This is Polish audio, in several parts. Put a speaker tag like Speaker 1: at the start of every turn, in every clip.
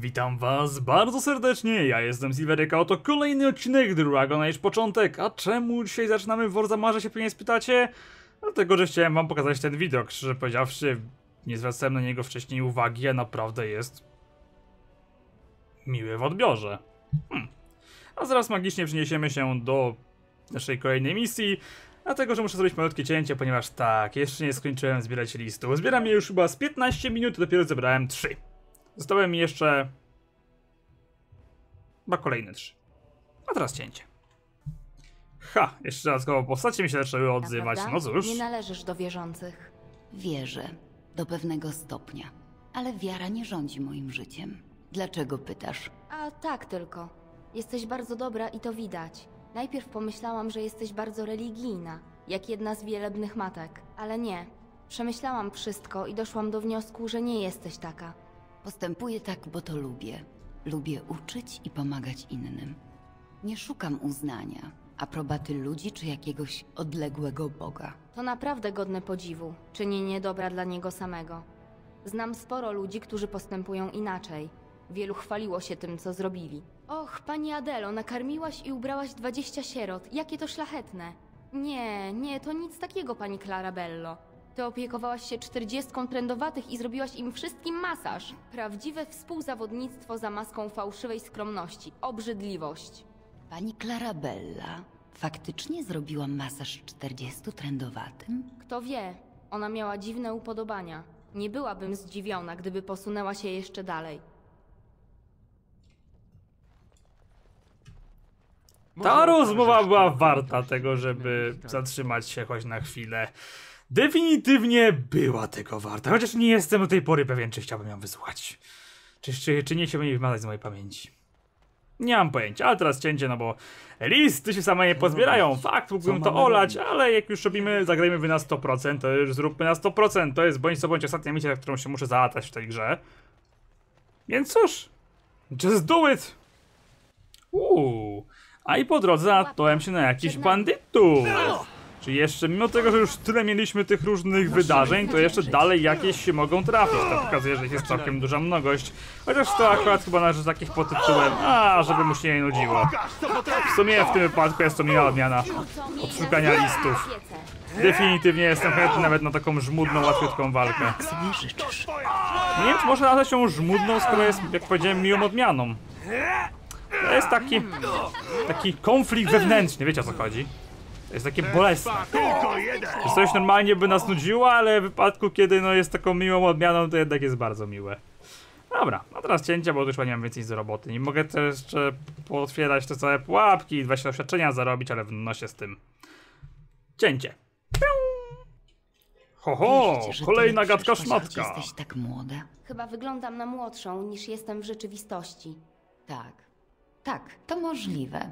Speaker 1: Witam was bardzo serdecznie, ja jestem Silveryka, oto kolejny odcinek Dragon Age Początek. A czemu dzisiaj zaczynamy w Warza Marze się pewnie spytacie? Dlatego, że chciałem wam pokazać ten widok, szczerze powiedziawszy, nie zwracałem na niego wcześniej uwagi, a naprawdę jest miły w odbiorze. Hmm. A zaraz magicznie przeniesiemy się do naszej kolejnej misji, dlatego, że muszę zrobić malutkie cięcie, ponieważ tak, jeszcze nie skończyłem zbierać listów. Zbieram je już chyba z 15 minut, dopiero zebrałem 3. Zostały mi jeszcze. Chyba kolejne trzy. A teraz cięcie. Ha, jeszcze dodatkowo postacie mi się zaczęły odzywać.
Speaker 2: Naprawdę?
Speaker 1: No cóż.
Speaker 2: Nie należysz do wierzących.
Speaker 3: Wierzę, do pewnego stopnia, ale wiara nie rządzi moim życiem. Dlaczego pytasz?
Speaker 2: A tak tylko. Jesteś bardzo dobra i to widać. Najpierw pomyślałam, że jesteś bardzo religijna, jak jedna z wielebnych matek, ale nie. Przemyślałam wszystko i doszłam do wniosku, że nie jesteś taka.
Speaker 3: Postępuję tak, bo to lubię. Lubię uczyć i pomagać innym. Nie szukam uznania, aprobaty ludzi czy jakiegoś odległego Boga.
Speaker 2: To naprawdę godne podziwu, czynienie dobra dla niego samego. Znam sporo ludzi, którzy postępują inaczej. Wielu chwaliło się tym, co zrobili. Och, pani Adelo, nakarmiłaś i ubrałaś 20 sierot. Jakie to szlachetne. Nie, nie, to nic takiego, pani Clarabello. Ty opiekowałaś się czterdziestką trendowatych i zrobiłaś im wszystkim masaż. Prawdziwe współzawodnictwo za maską fałszywej skromności. Obrzydliwość.
Speaker 3: Pani Clarabella faktycznie zrobiła masaż 40 trendowatym?
Speaker 2: Kto wie, ona miała dziwne upodobania. Nie byłabym zdziwiona, gdyby posunęła się jeszcze dalej.
Speaker 1: Ta rozmowa była warta tego, żeby zatrzymać się choć na chwilę. Definitywnie była tego warta, chociaż nie jestem do tej pory pewien, czy chciałbym ją wysłuchać. Czy, czy, czy nie chciałbym jej wymazać z mojej pamięci. Nie mam pojęcia, ale teraz cięcie, no bo listy się same nie pozbierają. Fakt, mógłbym to olać, ale jak już robimy, zagrajmy wy na 100%, to już zróbmy na 100%. To jest bądź co bądź ostatnia misja, którą się muszę załatać w tej grze. Więc cóż, just do it! Uuu, a i po drodze natknąłem się na jakichś bandytów. Czy jeszcze, mimo tego, że już tyle mieliśmy tych różnych wydarzeń, to jeszcze dalej jakieś się mogą trafić. To pokazuje, że ich jest całkiem duża mnogość. Chociaż to akurat chyba należy takich pod tytułem, a, żeby mu się nie nudziło. W sumie w tym wypadku jest to miła odmiana. Od szukania listów. Definitywnie jestem chętny nawet na taką żmudną, łatwiutką walkę. Nie wiem, czy można nazwać ją żmudną, skoro jest, jak powiedziałem, miłą odmianą. To jest taki, taki konflikt wewnętrzny, wiecie o co chodzi? To jest takie bolesne. Że coś normalnie by nas nudziło, ale w wypadku, kiedy no jest taką miłą odmianą, to jednak jest bardzo miłe. Dobra, no teraz cięcia, bo już nie mam więcej z roboty. Nie mogę też jeszcze pootwierać te całe pułapki i 20 doświadczenia zarobić, ale w nosie z tym. Cięcie. Ho, ho,
Speaker 3: Wierzcie, że
Speaker 1: kolejna gadka szmatka.
Speaker 3: Jesteś tak młoda.
Speaker 2: Chyba wyglądam na młodszą niż jestem w rzeczywistości.
Speaker 3: Tak, tak, to możliwe.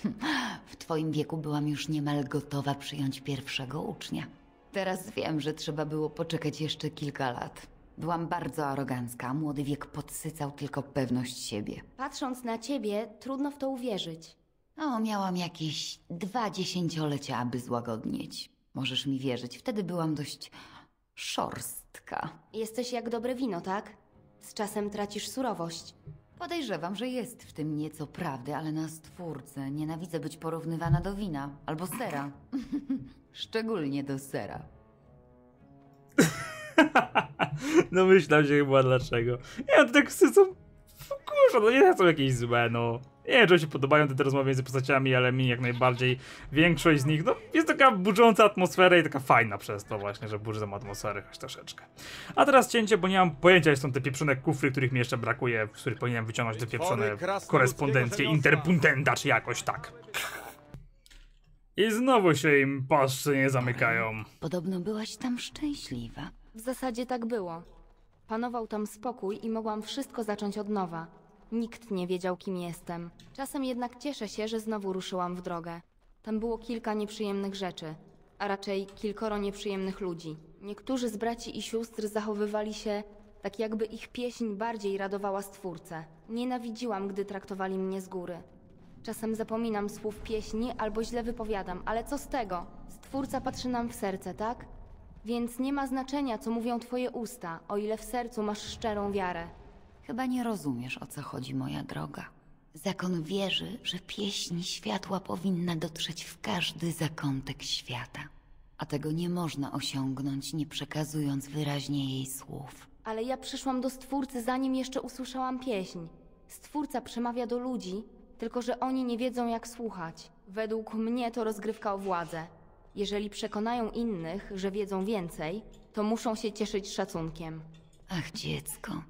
Speaker 3: W twoim wieku byłam już niemal gotowa przyjąć pierwszego ucznia. Teraz wiem, że trzeba było poczekać jeszcze kilka lat. Byłam bardzo arogancka, a młody wiek podsycał tylko pewność siebie.
Speaker 2: Patrząc na ciebie, trudno w to uwierzyć.
Speaker 3: No, miałam jakieś dwa dziesięciolecia, aby złagodnieć. Możesz mi wierzyć, wtedy byłam dość szorstka.
Speaker 2: Jesteś jak dobre wino, tak? Z czasem tracisz surowość.
Speaker 3: Podejrzewam, że jest w tym nieco prawdy, ale na stwórcę nienawidzę być porównywana do wina albo sera. Szczególnie do sera.
Speaker 1: No myślałem się chyba dlaczego. Nie, te teksty są... Kurwa, no nie są jakieś złe, no. Nie wiem, czy mi się podobają te, te rozmowy między postaciami, ale mi jak najbardziej większość z nich, no jest taka burząca atmosfera i taka fajna przez to właśnie, że burzy tą atmosferę choć troszeczkę. A teraz cięcie, bo nie mam pojęcia, jak są te pieprzone kufry, których mi jeszcze brakuje, z których powinienem wyciągnąć te pieprzone korespondencje, interpuntenda, czy jakoś tak. I znowu się im paszcze nie zamykają.
Speaker 3: Podobno byłaś tam szczęśliwa.
Speaker 2: W zasadzie tak było. Panował tam spokój i mogłam wszystko zacząć od nowa. Nikt nie wiedział, kim jestem. Czasem jednak cieszę się, że znowu ruszyłam w drogę. Tam było kilka nieprzyjemnych rzeczy, a raczej kilkoro nieprzyjemnych ludzi. Niektórzy z braci i sióstr zachowywali się tak, jakby ich pieśń bardziej radowała stwórcę. Nienawidziłam, gdy traktowali mnie z góry. Czasem zapominam słów pieśni albo źle wypowiadam, ale co z tego? Stwórca patrzy nam w serce, tak? Więc nie ma znaczenia, co mówią twoje usta, o ile w sercu masz szczerą wiarę.
Speaker 3: Chyba nie rozumiesz, o co chodzi, moja droga. Zakon wierzy, że pieśń światła powinna dotrzeć w każdy zakątek świata. A tego nie można osiągnąć, nie przekazując wyraźnie jej słów.
Speaker 2: Ale ja przyszłam do Stwórcy, zanim jeszcze usłyszałam pieśń. Stwórca przemawia do ludzi, tylko że oni nie wiedzą, jak słuchać. Według mnie to rozgrywka o władzę. Jeżeli przekonają innych, że wiedzą więcej, to muszą się cieszyć szacunkiem.
Speaker 3: Ach, dziecko.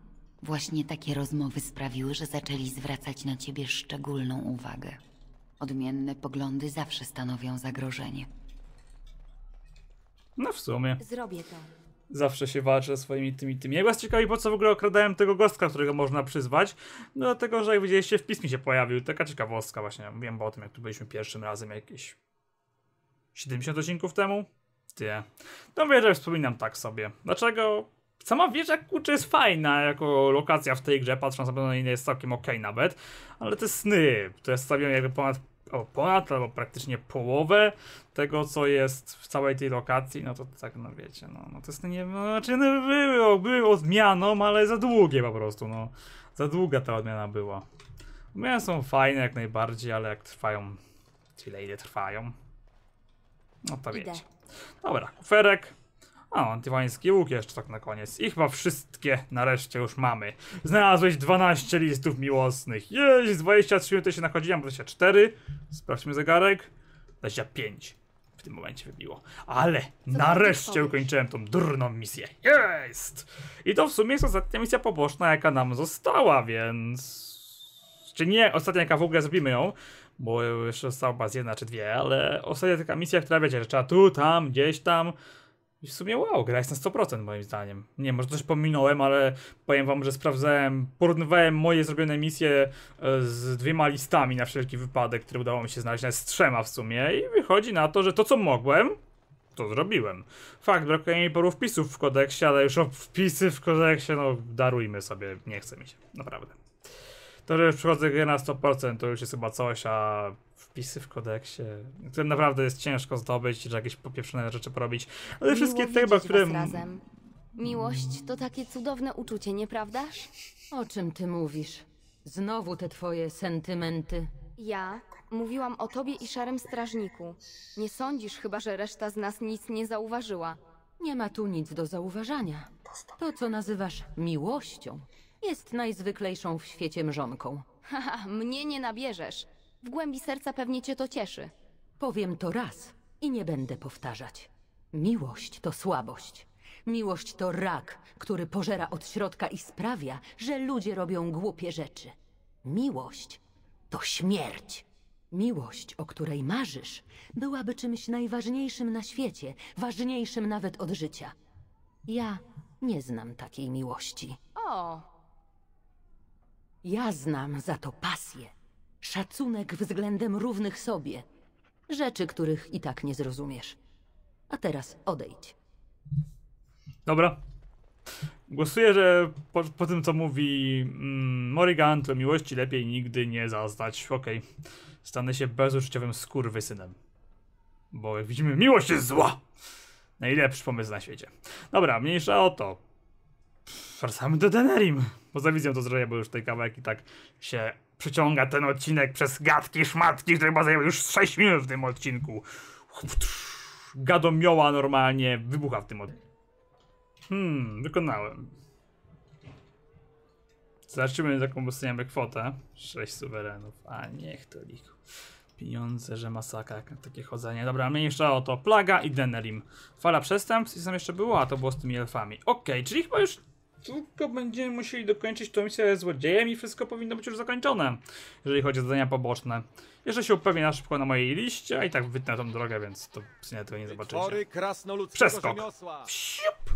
Speaker 3: Właśnie takie rozmowy sprawiły, że zaczęli zwracać na ciebie szczególną uwagę. Odmienne poglądy zawsze stanowią zagrożenie.
Speaker 1: No w sumie.
Speaker 2: Zrobię to.
Speaker 1: Zawsze się walczy ze swoimi tymi tymi. Ja was ciekawi, po co w ogóle okradałem tego gostka, którego można przyzwać. No dlatego, że jak widzieliście, w pismie się pojawił. Taka ciekawostka właśnie. Mówiłem o tym, jak tu byliśmy pierwszym razem jakieś 70 odcinków temu. Ty. No wieżę wspominam tak sobie. Dlaczego? Sama wieża kurczę jest fajna jako lokacja w tej grze, patrząc na inne jest całkiem okej nawet, ale te sny, które stawiam jakby ponad, o, ponad albo praktycznie połowę tego, co jest w całej tej lokacji, no to tak, no wiecie, no, no to sny nie, no, znaczy no, były, były odmianą, ale za długie po prostu, no, za długa ta odmiana była. Odmiany są fajne jak najbardziej, ale jak trwają, tyle ile trwają, no to wiecie. Dobra, kuferek. O, antywański łuk jeszcze tak na koniec. I chyba wszystkie nareszcie już mamy. Znalazłeś 12 listów miłosnych. Jeźdź, 23 minuty się nachodziłem, 24. Sprawdźmy zegarek. 25. W tym momencie wybiło. Ale nareszcie
Speaker 2: powiesz?
Speaker 1: ukończyłem tą durną misję. Jest! I to w sumie jest ostatnia misja poboczna, jaka nam została, więc... Czy nie ostatnia, jaka w ogóle zrobimy ją, bo jeszcze została chyba z jedna czy dwie, ale ostatnia taka misja, która wiecie, że trzeba tu, tam, gdzieś tam. I w sumie wow, gra jest na 100% moim zdaniem. Nie, może coś pominąłem, ale powiem wam, że sprawdzałem, porównywałem moje zrobione misje e, z dwiema listami na wszelki wypadek, które udało mi się znaleźć, nawet z trzema w sumie i wychodzi na to, że to co mogłem, to zrobiłem. Fakt, brakuje mi paru wpisów w kodeksie, ale już o wpisy w kodeksie, no darujmy sobie, nie chce mi się, naprawdę. To, że już przychodzę na 100% to już jest chyba coś, a wpisy w kodeksie, które naprawdę jest ciężko zdobyć, że jakieś popieprzone rzeczy porobić. Ale wszystkie
Speaker 2: Miło
Speaker 1: te chyba, które...
Speaker 2: razem. Miłość to takie cudowne uczucie, nieprawdaż?
Speaker 4: O czym ty mówisz? Znowu te twoje sentymenty.
Speaker 2: Ja mówiłam o tobie i szarym strażniku. Nie sądzisz chyba, że reszta z nas nic nie zauważyła.
Speaker 4: Nie ma tu nic do zauważania. To, co nazywasz miłością, jest najzwyklejszą w świecie mrzonką.
Speaker 2: Haha, mnie nie nabierzesz. W głębi serca pewnie cię to cieszy.
Speaker 4: Powiem to raz i nie będę powtarzać. Miłość to słabość. Miłość to rak, który pożera od środka i sprawia, że ludzie robią głupie rzeczy. Miłość to śmierć. Miłość, o której marzysz, byłaby czymś najważniejszym na świecie, ważniejszym nawet od życia. Ja nie znam takiej miłości.
Speaker 2: O,
Speaker 4: Ja znam za to pasję, szacunek względem równych sobie, rzeczy, których i tak nie zrozumiesz. A teraz odejdź.
Speaker 1: Dobra. Głosuję, że po, po tym co mówi mm, Morrigan, to miłości lepiej nigdy nie zaznać. Okej. Stanę się bezuczciowym skurwysynem. Bo jak widzimy, miłość jest zła! Najlepszy pomysł na świecie. Dobra, mniejsza o to. Wracamy do Denerim. Poza wizją to zrobię, bo już tej kawałek i tak się przeciąga ten odcinek przez gadki, szmatki, które chyba zajęły już 6 minut w tym odcinku. Gadomioła normalnie wybucha w tym odcinku. Hmm, wykonałem. Zobaczymy jaką dostaniemy kwotę. 6 suwerenów. A niech to licho. Pieniądze, że masakra, takie chodzenie. Dobra, mniejsza o to. Plaga i Denerim. Fala przestępstw i tam jeszcze było? A to było z tymi elfami. Okej, czyli chyba już tylko będziemy musieli dokończyć tą misję z złodziejem i wszystko powinno być już zakończone. Jeżeli chodzi o zadania poboczne. Jeszcze się upewnię na szybko na mojej liście, a i tak wytnę tą drogę, więc to w sumie tego nie zobaczycie. Przeskok. Psiup!